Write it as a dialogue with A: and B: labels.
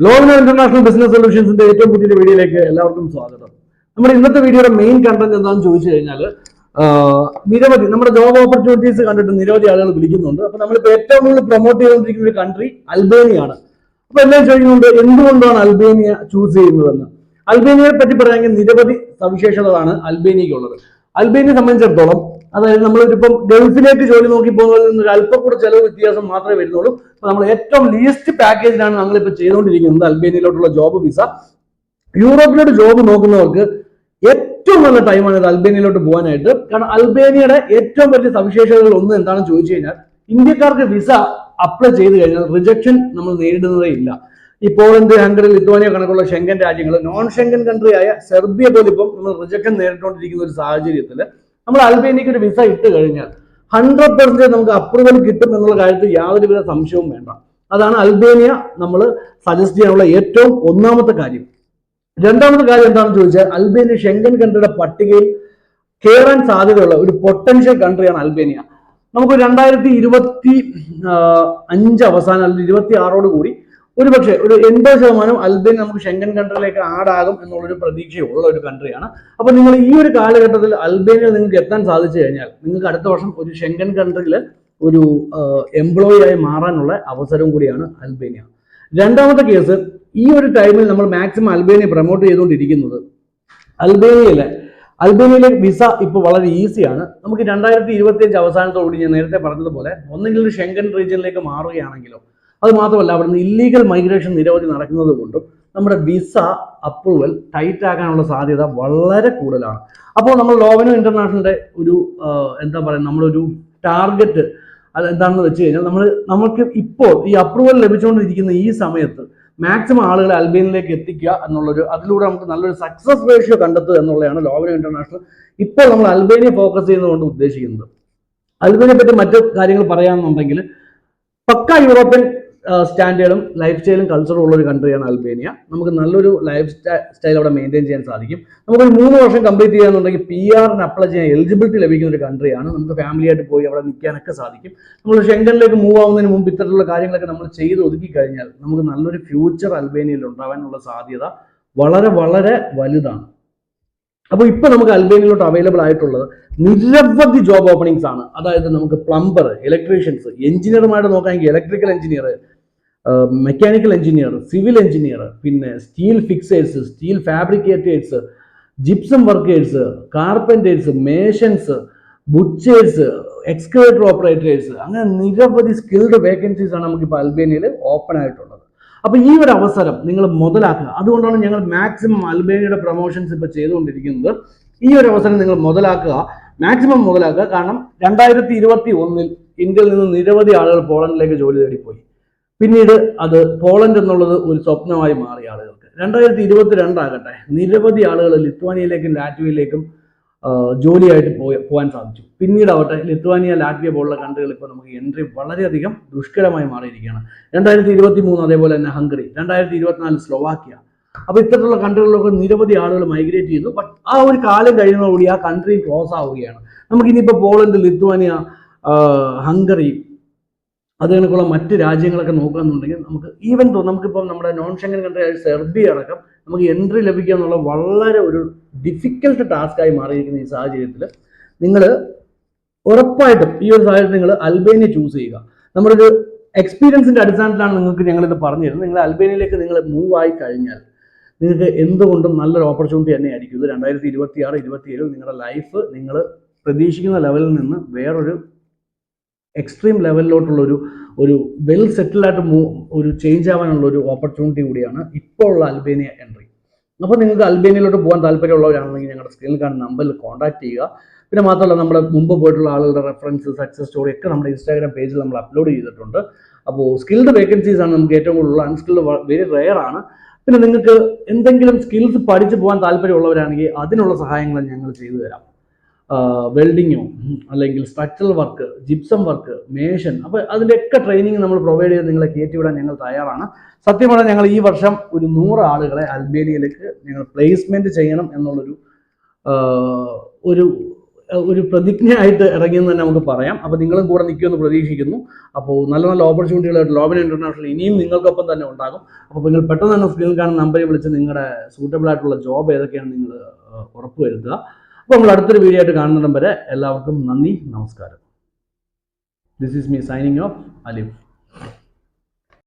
A: ലോകന international business സൊല്യൂഷൻസിന്റെ ഏറ്റവും പുതിയ വീഡിയോയിലേക്ക് എല്ലാവർക്കും സ്വാഗതം. നമ്മുടെ ഇന്നത്തെ വീഡിയോയുടെ മെയിൻ കണ്ടന്റ് എന്താണെന്ന് ചോദിച്ചു കഴിഞ്ഞാൽ നിരവധി നമ്മുടെ ജോബ് ഓപ്പർച്യൂണിറ്റീസ് കണ്ടിട്ട് നിരവധി ആളുകൾ വിളിക്കുന്നുണ്ട്. അപ്പൊ നമ്മളിപ്പോ ഏറ്റവും കൂടുതൽ പ്രൊമോട്ട് ചെയ്തുകൊണ്ടിരിക്കുന്ന ഒരു കൺട്രി അൽബേനിയാണ്. അപ്പൊ എല്ലാം ചോദിക്കുന്നുണ്ട് എന്തുകൊണ്ടാണ് അൽബേനിയ ചൂസ് ചെയ്യുന്നതെന്ന്? അൽബേനിയയെ പറ്റി പറയുകയാണെങ്കിൽ നിരവധി സവിശേഷതകളാണ് അൽബേനിയയ്ക്കുള്ളത്. അൽബേനിയെ സംബന്ധിച്ചിടത്തോളം അതായത് നമ്മളിപ്പം ഗൾഫിലേക്ക് ജോലി നോക്കി പോകുന്നതിൽ നിന്ന് അല്പം കൂടെ ചെലവ് വ്യത്യാസം മാത്രമേ വരുന്നുള്ളൂ. അപ്പൊ നമ്മൾ ഏറ്റവും ലീസ്റ്റ് പാക്കേജിലാണ് നമ്മളിപ്പോൾ ചെയ്തുകൊണ്ടിരിക്കുന്നത് അൽബേനിയയിലോട്ടുള്ള ജോബ് വിസ യൂറോപ്പിലോട്ട് ജോബ് നോക്കുന്നവർക്ക് ഏറ്റവും നല്ല ടൈമാണ് ഇത് അൽബേനിയയിലോട്ട് പോകാനായിട്ട്. കാരണം അൽബേനിയയുടെ ഏറ്റവും വലിയ സവിശേഷതകൾ ഒന്ന് എന്താണെന്ന് ചോദിച്ചു കഴിഞ്ഞാൽ ഇന്ത്യക്കാർക്ക് വിസ അപ്ലൈ ചെയ്ത് കഴിഞ്ഞാൽ റിജക്ഷൻ നമ്മൾ നേരിടുന്നതേ ഇല്ല. ഈ പോളണ്ട് ഹംഗറി ലിത്വാനിയ കണക്കുള്ള ഷെങ്കൻ രാജ്യങ്ങൾ നോൺ ഷെങ്കൻ കൺട്രി ആയ സെർബിയ പോലും നമ്മൾ റിജക്ഷൻ നേരിട്ടുകൊണ്ടിരിക്കുന്ന ഒരു സാഹചര്യത്തിൽ നമ്മൾ അൽബേനിയക്ക് ഒരു വിസ ഇട്ട് കഴിഞ്ഞാൽ ഹൺഡ്രഡ് പെർസെന്റ് നമുക്ക് അപ്രൂവൽ കിട്ടും എന്നുള്ള കാര്യത്തിൽ യാതൊരുവിധ സംശയവും വേണ്ട. അതാണ് അൽബേനിയ നമ്മൾ സജസ്റ്റ് ചെയ്യാനുള്ള ഏറ്റവും ഒന്നാമത്തെ കാര്യം. രണ്ടാമത്തെ കാര്യം എന്താണെന്ന് ചോദിച്ചാൽ അൽബേനിയ ഷെങ്കൻ കൺട്രിയുടെ പട്ടികയിൽ കയറാൻ സാധ്യതയുള്ള ഒരു പൊട്ടൻഷ്യൽ കൺട്രിയാണ് അൽബേനിയ. നമുക്ക് രണ്ടായിരത്തി ഇരുപത്തി അഞ്ച് അവസാനം അല്ലെങ്കിൽ ഇരുപത്തി ആറോട് കൂടി ഒരുപക്ഷെ ഒരു എൺപത് ശതമാനം അൽബേനിയ നമുക്ക് ഷെങ്കൻ കൺട്രിയിലേക്ക് ആടാകും എന്നുള്ളൊരു പ്രതീക്ഷയുള്ള ഒരു കൺട്രിയാണ് അപ്പൊ നിങ്ങൾ ഈ ഒരു കാലഘട്ടത്തിൽ അൽബേനിയ നിങ്ങൾക്ക് എത്താൻ സാധിച്ചു കഴിഞ്ഞാൽ നിങ്ങൾക്ക് അടുത്ത വർഷം ഒരു ഷെങ്കൻ കൺട്രിയിൽ ഒരു എംപ്ലോയി ആയി മാറാനുള്ള അവസരം കൂടിയാണ് അൽബേനിയ. രണ്ടാമത്തെ കേസ് ഈ ഒരു ടൈമിൽ നമ്മൾ മാക്സിമം അൽബേനിയ പ്രൊമോട്ട് ചെയ്തുകൊണ്ടിരിക്കുന്നത് അൽബേനിയയിലെ അൽബേനിയയിലെ വിസ ഇപ്പോൾ വളരെ ഈസിയാണ് നമുക്ക് രണ്ടായിരത്തി ഇരുപത്തി അഞ്ച് അവസാനത്തോടുകൂടി ഞാൻ നേരത്തെ പറഞ്ഞതുപോലെ ഒന്നെങ്കിൽ ഷെങ്കൻ റീജിയനിലേക്ക് മാറുകയാണെങ്കിലോ അത് മാത്രമല്ല അവിടുന്ന് ഇല്ലീഗൽ മൈഗ്രേഷൻ നിരവധി നടക്കുന്നത് കൊണ്ടും നമ്മുടെ വിസ അപ്രൂവൽ ടൈറ്റ് ആക്കാനുള്ള സാധ്യത വളരെ കൂടുതലാണ്. അപ്പോൾ നമ്മൾ ലോവനോ ഇന്റർനാഷണലിന്റെ ഒരു എന്താ പറയുക നമ്മളൊരു ടാർഗറ്റ് അത് എന്താണെന്ന് വെച്ച് കഴിഞ്ഞാൽ നമ്മൾ നമുക്ക് ഇപ്പോൾ ഈ അപ്രൂവൽ ലഭിച്ചുകൊണ്ടിരിക്കുന്ന ഈ സമയത്ത് മാക്സിമം ആളുകളെ അൽബേനിലേക്ക് എത്തിക്കുക എന്നുള്ളൊരു അതിലൂടെ നമുക്ക് നല്ലൊരു സക്സസ് റേഷ്യോ കണ്ടെത്തുക എന്നുള്ളതാണ് ലോവനോ ഇന്റർനാഷണൽ ഇപ്പോൾ നമ്മൾ അൽബേനിയ ഫോക്കസ് ചെയ്യുന്നതുകൊണ്ട് ഉദ്ദേശിക്കുന്നത്. അൽബേനിയെ പറ്റി മറ്റു കാര്യങ്ങൾ പറയാമെന്നുണ്ടെങ്കിൽ പക്ക യൂറോപ്യൻ സ്റ്റാൻഡേർഡും ലൈഫ് സ്റ്റൈലും കൾച്ചറും ഉള്ള ഒരു കൺട്രിയാണ് അൽബേനിയ നമുക്ക് നല്ലൊരു ലൈഫ് സ്റ്റൈൽ അവിടെ മെയിന്റെയിൻ ചെയ്യാൻ സാധിക്കും. നമുക്കൊരു മൂന്ന് വർഷം കംപ്ലീറ്റ് ചെയ്യാന്നുണ്ടെങ്കിൽ പി ആറിന് അപ്ലൈ ചെയ്യാൻ എലിജിബിലിറ്റി ലഭിക്കുന്ന ഒരു കൺട്രിയാണ് നമുക്ക് ഫാമിലി ആയിട്ട് പോയി അവിടെ നിൽക്കാനൊക്കെ സാധിക്കും. നമ്മൾ ഷെങ്കനിലേക്ക് മൂവ് ആവുന്നതിന് മുമ്പ് ഇത്തരത്തിലുള്ള കാര്യങ്ങളൊക്കെ നമ്മൾ ചെയ്ത് ഒതുക്കി കഴിഞ്ഞാൽ നമുക്ക് നല്ലൊരു ഫ്യൂച്ചർ അൽബേനിയയിൽ ഉണ്ടാവാനുള്ള സാധ്യത വളരെ വളരെ വലുതാണ്. അപ്പോൾ ഇപ്പോൾ നമുക്ക് അൽബേനിയയിലോട്ട് അവൈലബിൾ ആയിട്ടുള്ളത് നിരവധി ജോബ് ഓപ്പണിങ്സ് ആണ്. അതായത് നമുക്ക് പ്ലംബർ ഇലക്ട്രീഷ്യൻസ് എഞ്ചിനീയർമാരുടെ നോക്കാമെങ്കിൽ electrical engineer mechanical engineer civil engineer പിന്നെ steel fixers steel fabricators gypsum workers carpenters masons butchers excavator operators അങ്ങനെ നിരവധി സ്കിൽഡ് വേക്കൻസീസ് ആണ് നമുക്കിപ്പോൾ അൽബേനിയയിൽ ഓപ്പൺ ആയിട്ടുള്ളത്. അപ്പോൾ ഈ ഒരു അവസരം നിങ്ങൾ മുതലാക്കുക. അതുകൊണ്ടാണ് ഞങ്ങൾ മാക്സിമം അൽബേനിയയുടെ പ്രൊമോഷൻസ് ഇപ്പോൾ ചെയ്തുകൊണ്ടിരിക്കുന്നത്. ഈ ഒരു അവസരം നിങ്ങൾ മുതലാക്കുക. മാക്സിമം മുതലാക്കുക. കാരണം രണ്ടായിരത്തി ഇരുപത്തി ഒന്നിൽ ഇന്ത്യയിൽ നിന്ന് നിരവധി ആളുകൾ പോളണ്ടിലേക്ക് ജോലി തേടിപ്പോയി. പോയി പിന്നീട് അത് പോളണ്ട് എന്നുള്ളത് ഒരു സ്വപ്നമായി മാറി ആളുകൾക്ക്. രണ്ടായിരത്തി ഇരുപത്തി രണ്ടാകട്ടെ നിരവധി ആളുകൾ ലിത്വാനിയയിലേക്കും ലാറ്റ്വിയയിലേക്കും ജോലിയായിട്ട് പോയി പോകാൻ സാധിച്ചു. പിന്നീട് ആവട്ടെ ലിത്വാനിയ ലാറ്റ്വിയ പോലുള്ള കൺട്രികൾ ഇപ്പോൾ നമുക്ക് എൻട്രി വളരെയധികം ദുഷ്കരമായി മാറിയിരിക്കുകയാണ്. രണ്ടായിരത്തി ഇരുപത്തി മൂന്ന് അതേപോലെ തന്നെ ഹംഗറി രണ്ടായിരത്തി ഇരുപത്തിനാല് സ്ലോവാക്യ. അപ്പൊ ഇത്തരത്തിലുള്ള കൺട്രികളിലൊക്കെ നിരവധി ആളുകൾ മൈഗ്രേറ്റ് ചെയ്തു. ബട്ട് ആ ഒരു കാലം കഴിയുന്നതോടുകൂടി ആ കൺട്രി ക്ലോസ് ആവുകയാണ്. നമുക്ക് ഇനിയിപ്പോൾ പോളണ്ട് ലിത്വാനിയ ഹംഗറി അത് കണക്കുള്ള മറ്റ് രാജ്യങ്ങളൊക്കെ നോക്കുകയെന്നുണ്ടെങ്കിൽ നമുക്ക് ഈവൻ തോ നമുക്കിപ്പം നമ്മുടെ നോൺ ഷെങ്കൻ കൺട്രി ആയ സെർബിയ അടക്കം നമുക്ക് എൻട്രി ലഭിക്കുക എന്നുള്ള വളരെ ഒരു ഡിഫിക്കൽട്ട് ടാസ്ക്കായി മാറിയിരിക്കുന്ന ഈ സാഹചര്യത്തിൽ നിങ്ങൾ ഉറപ്പായിട്ടും ഈ ഒരു സാഹചര്യത്തിൽ നിങ്ങൾ അൽബേനിയ ചൂസ് ചെയ്യുക. നമ്മുടെ ഒരു എക്സ്പീരിയൻസിന്റെ അടിസ്ഥാനത്തിലാണ് നിങ്ങൾക്ക് ഞങ്ങളിത് പറഞ്ഞു തരുന്നത് നിങ്ങൾ അൽബേനിയയിലേക്ക് നിങ്ങൾ മൂവ് ആയി കഴിഞ്ഞാൽ നിങ്ങൾക്ക് എന്തുകൊണ്ടും നല്ലൊരു ഓപ്പർച്യൂണിറ്റി തന്നെ ആയിരിക്കും ഇത് രണ്ടായിരത്തി ഇരുപത്തി ആറ് ഇരുപത്തി നിങ്ങളുടെ ലൈഫ് നിങ്ങൾ പ്രതീക്ഷിക്കുന്ന ലെവലിൽ നിന്ന് വേറൊരു എക്സ്ട്രീം ലെവലിലോട്ടുള്ള ഒരു ഒരു വെൽ സെറ്റിൽഡായിട്ട് മൂ ഒരു ചേഞ്ച് ആവാനുള്ള ഒരു ഓപ്പർച്യൂണിറ്റി കൂടിയാണ് ഇപ്പോൾ ഉള്ള അൽബേനിയ എൻട്രി അപ്പോൾ നിങ്ങൾക്ക് അൽബേനിയയിലോട്ട് പോകാൻ താല്പര്യമുള്ളവരാണെങ്കിൽ ഞങ്ങളുടെ സ്ക്രീനിൽ കാണുന്ന നമ്പറിൽ കോൺടാക്ട് ചെയ്യുക. പിന്നെ മാത്രമല്ല നമ്മൾ മുമ്പ് പോയിട്ടുള്ള ആളുകളുടെ റെഫറൻസ് സക്സസ് സ്റ്റോറി ഒക്കെ നമ്മുടെ ഇൻസ്റ്റാഗ്രാം പേജിൽ നമ്മൾ അപ്ലോഡ് ചെയ്തിട്ടുണ്ട്. അപ്പോൾ സ്കിൽഡ് വേക്കൻസീസ് ആണ് നമുക്ക് ഏറ്റവും കൂടുതലുള്ള അൺസ്കിൽഡ് വെരി റെയർ ആണ്. പിന്നെ നിങ്ങൾക്ക് എന്തെങ്കിലും സ്കിൽസ് പഠിച്ചു പോകാൻ താല്പര്യമുള്ളവരാണെങ്കിൽ അതിനുള്ള സഹായങ്ങൾ ഞങ്ങൾ ചെയ്തു തരാം. വെൽഡിങ്ങോ അല്ലെങ്കിൽ structural work gypsum work mason അപ്പോൾ അതിന്റെയൊക്കെ ട്രെയിനിങ് നമ്മൾ പ്രൊവൈഡ് ചെയ്ത് നിങ്ങളെ കയറ്റിവിടാൻ ഞങ്ങൾ തയ്യാറാണ്. സത്യം പറഞ്ഞാൽ ഞങ്ങൾ ഈ വർഷം ഒരു നൂറ് ആളുകളെ അൽബേനിയയിലേക്ക് ഞങ്ങൾ പ്ലേസ്മെന്റ് ചെയ്യണം എന്നുള്ളൊരു ഒരു ഒരു പ്രതിജ്ഞയായിട്ട് ഇറങ്ങിയെന്ന് തന്നെ നമുക്ക് പറയാം. അപ്പോൾ നിങ്ങളും കൂടെ നിൽക്കുമെന്ന് പ്രതീക്ഷിക്കുന്നു. അപ്പോൾ നല്ല നല്ല ഓപ്പർച്യൂണിറ്റികളായിട്ട് ലോബിൻ ഇന്റർനാഷണൽ ഇനിയും നിങ്ങൾക്കൊപ്പം തന്നെ ഉണ്ടാകും. അപ്പോൾ നിങ്ങൾ പെട്ടെന്ന് തന്നെ സ്ക്രീനിൽ കാണുന്ന നമ്പറിൽ വിളിച്ച് നിങ്ങളുടെ സൂട്ടബിൾ ആയിട്ടുള്ള ജോബ് ഏതൊക്കെയാണ് നിങ്ങൾ ഉറപ്പുവരുത്തുക അപ്പോൾ നമ്മൾ അടുത്തൊരു വീഡിയോ ആയിട്ട് കാണുന്നിടം വരെ എല്ലാവർക്കും നന്ദി നമസ്കാരം. This is me signing off Alif